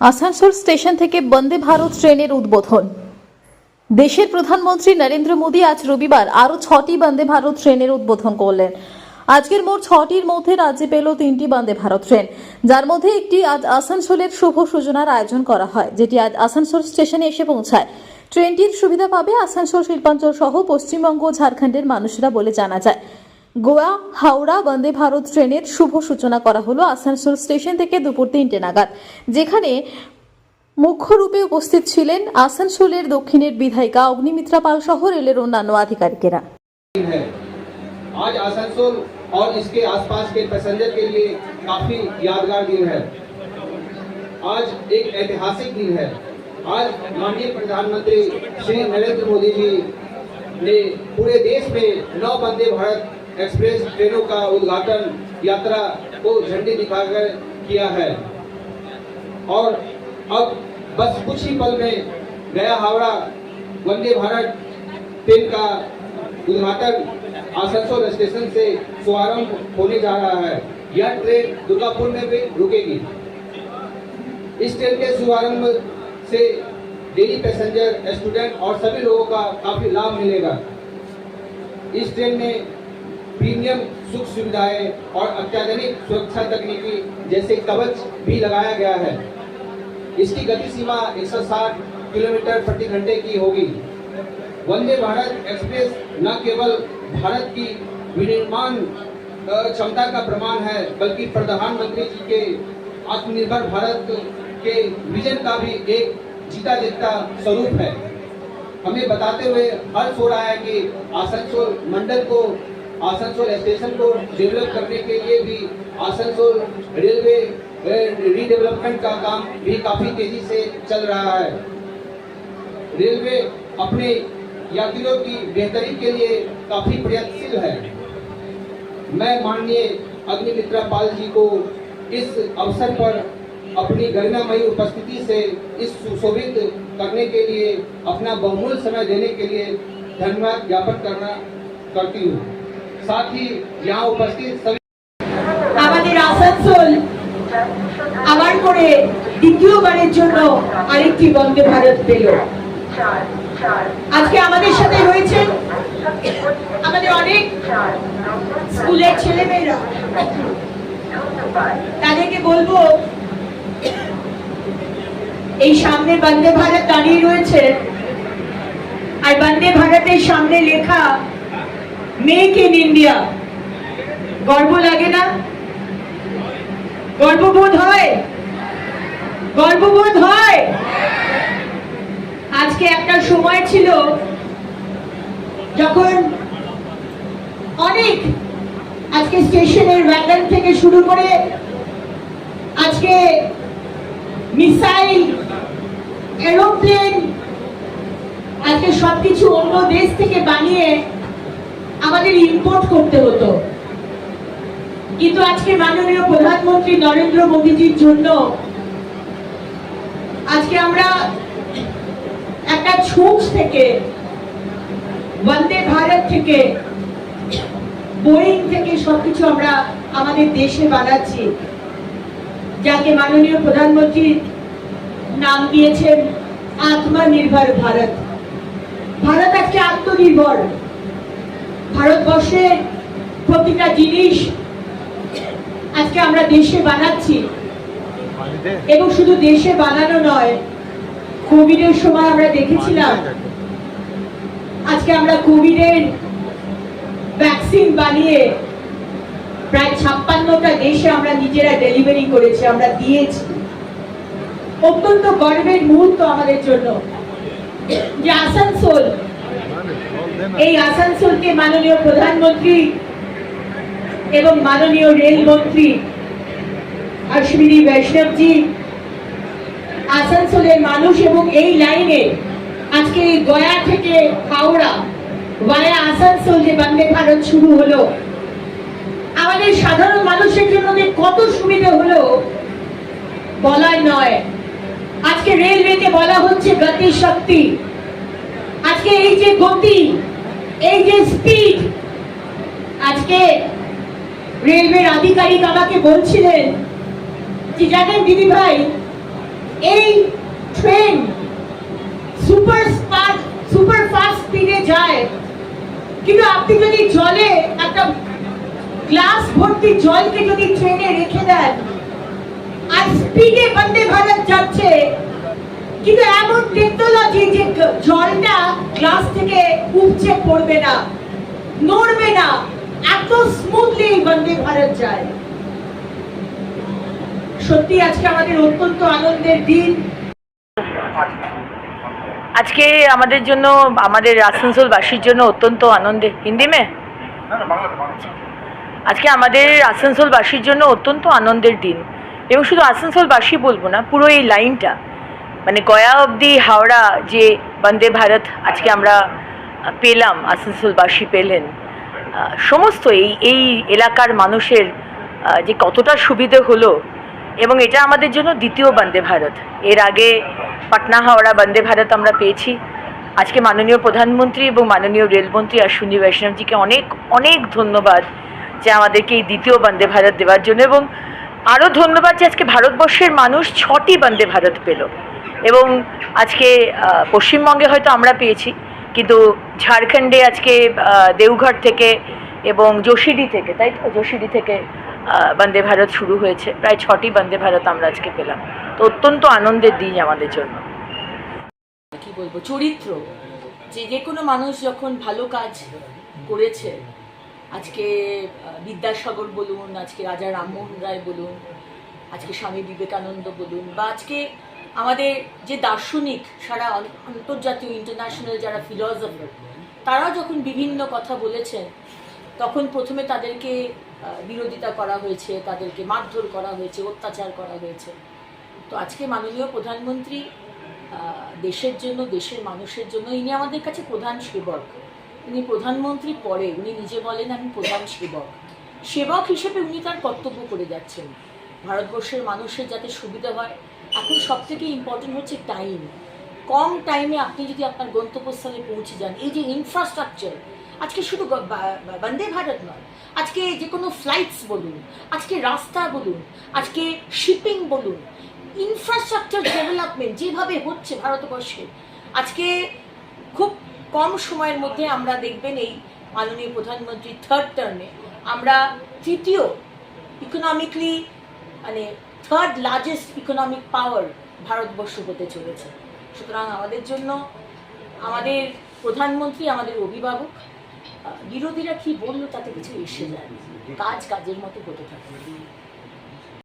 Asansol station থেকে বন্দে ভারত ট্রেনের উদ্বোধন। দেশের প্রধানমন্ত্রী নরেন্দ্র মোদী আজ রবিবার আরও ছটি বন্দে ভারত ট্রেনের উদ্বোধন করলেন। আজকের মোট ছটির মধ্যে রাজ্যে পেল তিনটি বন্দে ভারত ট্রেন। যার মধ্যে একটি আজ আসানসোলের শুভ সূচনার আয়োজন করা হয়, যেটি আজ আসানসোল স্টেশনে এসে পৌঁছায়। ট্রেনটির সুবিধা পাবে আসানসোল শিল্পাঞ্চল সহ পশ্চিমবঙ্গ ও ঝাড়খণ্ডের মানুষেরা বলে জানা যায়। গোয়া হাওড়া বন্দে ভারত ট্রেনের শুভ সূচনা করা হলো আসানসোল স্টেশন থেকে দুপুর তিনটে নাগাদ যেখানে মুখ্য রূপে উপস্থিত ছিলেন আসানসোলের দক্ষিণের বিধায়িকা অগ্নিমিত্রা পাল সহ রেলের অন্যান্য আধিকারিকেরা दिन है आज आसनसोल और इसके आसपास के पैसेंजर के लिए काफी यादगार दिन है आज एक ऐतिहासिक दिन है आज माननीय प्रधानमंत्री श्री नरेंद्र मोदी जी ने पूरे देश में नौ वंदे भारत एक्सप्रेस ट्रेनों का उद्घाटन यात्रा को झंडी दिखाकर किया है। और अब बस कुछ ही पल में गया हावड़ा वंदे भारत ट्रेन का उद्घाटन आसनसोल स्टेशन से शुभारंभ होने जा रहा है। यह ट्रेन दुर्गापुर में भी रुकेगी। इस ट्रेन के शुभारंभ से डेली पैसेंजर, स्टूडेंट और सभी लोगों का काफ़ी लाभ मिलेगा। इस ट्रेन में प्रीमियम सुख सुविधाएँ और अत्याधुनिक सुरक्षा तकनीकी जैसे कवच भी लगाया गया है। इसकी गति सीमा 160 किलोमीटर प्रति घंटे की होगी। वंदे भारत एक्सप्रेस न केवल भारत की विनिर्माण क्षमता का प्रमाण है, बल्कि प्रधानमंत्री जी के आत्मनिर्भर भारत के विजन का भी एक जीता जीता स्वरूप है। हमें बताते हुए हर्ष हो रहा है कि आसनसोल मंडल को आसनसोल स्टेशन को डेवलप करने के लिए भी आसनसोल रेलवे रीडेवलपमेंट का काम भी काफ़ी तेज़ी से चल रहा है। रेलवे अपने यात्रियों की बेहतरी के लिए काफ़ी प्रयत्नशील है। मैं माननीय अग्निमित्रा पाल जी को इस अवसर पर अपनी गरिमामयी उपस्थिति से इस सुशोभित करने के लिए, अपना बहुमूल्य समय देने के लिए धन्यवाद ज्ञापन करना, करती हूँ। साथ ही यहाँ उपस्थित सभी আমাদের আসানসোল আবার করে দ্বিতীয়বারের জন্য আরেকটি বন্দে ভারত পেল আজকে আমাদের সাথে রয়েছেন আমাদের অনেক স্কুলের ছেলেমেয়েরা তাদেরকে বলবো এই সামনে বন্দে ভারত দাঁড়িয়ে রয়েছে আর বন্দে ভারতের সামনে লেখা মেক ইন ইন্ডিয়া গর্ব লাগে না? গর্ববোধ হয়? গর্ববোধ হয়? আজকে একটা সময় ছিল যখন অনেক আজকে স্টেশনের ভ্যাগন থেকে শুরু করে আজকে মিসাইল, এরোপ্লেন, আজকে সবকিছু অন্য দেশ থেকে বানিয়ে আমাদের ইম্পোর্ট করতে হতো। কিন্তু আজকে মাননীয় প্রধানমন্ত্রী নরেন্দ্র মোদীজির জন্য আজকে আমরা একটা ছুঁচ থেকে, বন্দে ভারত থেকে, বোয়িং থেকে সবকিছু আমরা আমাদের দেশে বানাচ্ছি, যাকে মাননীয় প্রধানমন্ত্রী নাম দিয়েছেন আত্মনির্ভর ভারত। ভারত আজকে আত্মনির্ভর। ভারতবর্ষের প্রতিটা জিনিস আজকে আমরা দেশে বানাচ্ছি। এবং শুধু দেশে বানানো নয়, কোভিডের সময় আমরা দেখেছিলাম, আজকে আমরা কোভিডের ভ্যাকসিন বানিয়ে প্রায় ছাপ্পান্নটা দেশে আমরা নিজেরা ডেলিভারি করেছি, আমরা দিয়েছি। অত্যন্ত গর্বের মুহূর্ত আমাদের জন্য যে আসানসোল এই আসানসোলকে মাননীয় প্রধানমন্ত্রী এবং মাননীয় রেলমন্ত্রী অশ্বিনী বৈষ্ণবজি, আসানসোলের মানুষ এবং এই লাইনে আজকে এই গয়া থেকে হাওড়া ওয়ায়া আসানসোল যে বন্দে ভারত শুরু হলো, আমাদের সাধারণ মানুষের জন্য কত সুবিধা হলো বলার নয়। আজকে রেলওয়েকে বলা হচ্ছে গতিশক্তি। শক্তি আজকে এই যে গতি, এই যে স্পিড আজকে রেলওয়ের আধিকারিক আমাকে বলছিলেন যে, জানেন দিদি ভাই, এই ট্রেন সুপার সুপার ফাস্ট স্পিডে যায়। কিন্তু আপনি যদি জলে একটা গ্লাস ভর্তি জলকে যদি ট্রেনে রেখে দেন, আর স্পিডে বন্দে ভারত যাচ্ছে কিন্তু এমন টেকনোলজি যে জলটা গ্লাস থেকে উপচে পড়বে না, নড়বে না, এত স্মুথলি বন্দে ভারত যায়। সত্যি আজকে আমাদের অত্যন্ত আনন্দের দিন। আজকে আমাদের জন্য, আমাদের আসানসোলবাসীর জন্য অত্যন্ত আনন্দে হিন্দি মে? আজকে আমাদের আসানসোলবাসীর জন্য অত্যন্ত আনন্দের দিন। এবং শুধু আসানসোলবাসী বলব না, পুরো এই লাইনটা মানে গয়া অবধি হাওড়া যে বন্দে ভারত আজকে আমরা পেলাম, আসানসোলবাসী পেলেন সমস্ত এই এই এলাকার মানুষের যে কতটা সুবিধে হলো এবং এটা আমাদের জন্য দ্বিতীয় বন্দে ভারত। এর আগে পাটনা হাওড়া বন্দে ভারত আমরা পেয়েছি। আজকে মাননীয় প্রধানমন্ত্রী এবং মাননীয় রেলমন্ত্রী অশ্বিনী বৈষ্ণবজিকে অনেক অনেক ধন্যবাদ যে আমাদেরকে এই দ্বিতীয় বন্দে ভারত দেওয়ার জন্য এবং আরও ধন্যবাদ যে আজকে ভারতবর্ষের মানুষ ছটি বন্দে ভারত পেল। এবং আজকে পশ্চিমবঙ্গে হয়তো আমরা পেয়েছি, কিন্তু ঝাড়খণ্ডে আজকে দেওঘর থেকে এবং যোশিডি থেকে, তাই তো? যোশিডি থেকে বন্দে ভারত শুরু হয়েছে। প্রায় ছটি বন্দে ভারত আমরা আজকে পেলাম। তো অত্যন্ত আনন্দের দিন আমাদের জন্য। কি বলব? চরিত্র। যে যে কোনো মানুষ যখন ভালো কাজ করেছে, আজকে বিদ্যাসাগর বলুন, আজকে রাজা রামমোহন রায় বলুন, আজকে স্বামী বিবেকানন্দ বলুন, বা আজকে আমাদের যে দার্শনিক, সারা আন- আন্তর্জাতীয় ইন্টারন্যাশনাল যারা ফিলসফার তারা যখন বিভিন্ন কথা বলেছেন, তখন প্রথমে তাদেরকে বিরোধিতা করা হয়েছে, তাদেরকে মারধর করা হয়েছে, অত্যাচার করা হয়েছে। তো আজকে মাননীয় প্রধানমন্ত্রী দেশের জন্য, দেশের মানুষের জন্য, ইনি আমাদের কাছে প্রধান সেবক। উনি প্রধানমন্ত্রী পরে, উনি নিজে বলেন, আমি প্রধান সেবক। সেবক হিসেবে উনি তার কর্তব্য করে যাচ্ছেন। ভারতবর্ষের মানুষের যাতে সুবিধা হয় এখন সব থেকে ইম্পর্টেন্ট হচ্ছে টাইম কম টাইমে আপনি যদি আপনার গন্তব্যস্থলে পৌঁছে যান, এই যে ইনফ্রাস্ট্রাকচার আজকে শুধু বন্দে ভারত নয়, আজকে যে কোনো ফ্লাইটস বলুন, আজকে রাস্তা বলুন, আজকে শিপিং বলুন ইনফ্রাস্ট্রাকচার ডেভেলপমেন্ট যেভাবে হচ্ছে ভারতবর্ষে, আজকে খুব কম সময়ের মধ্যে আমরা দেখবেন এই মাননীয় প্রধানমন্ত্রী থার্ড টার্মে আমরা তৃতীয় ইকোনমিকলি মানে third largest economic power Bharatvarsha হতে চলেছে। সুতরাং আমাদের জন্য আমাদের প্রধানমন্ত্রী, আমাদের অভিভাবক বিরোধীরা কি বলল তাতে কিছু এসে যায়। কাজ কাজের মতো হতে থাকে।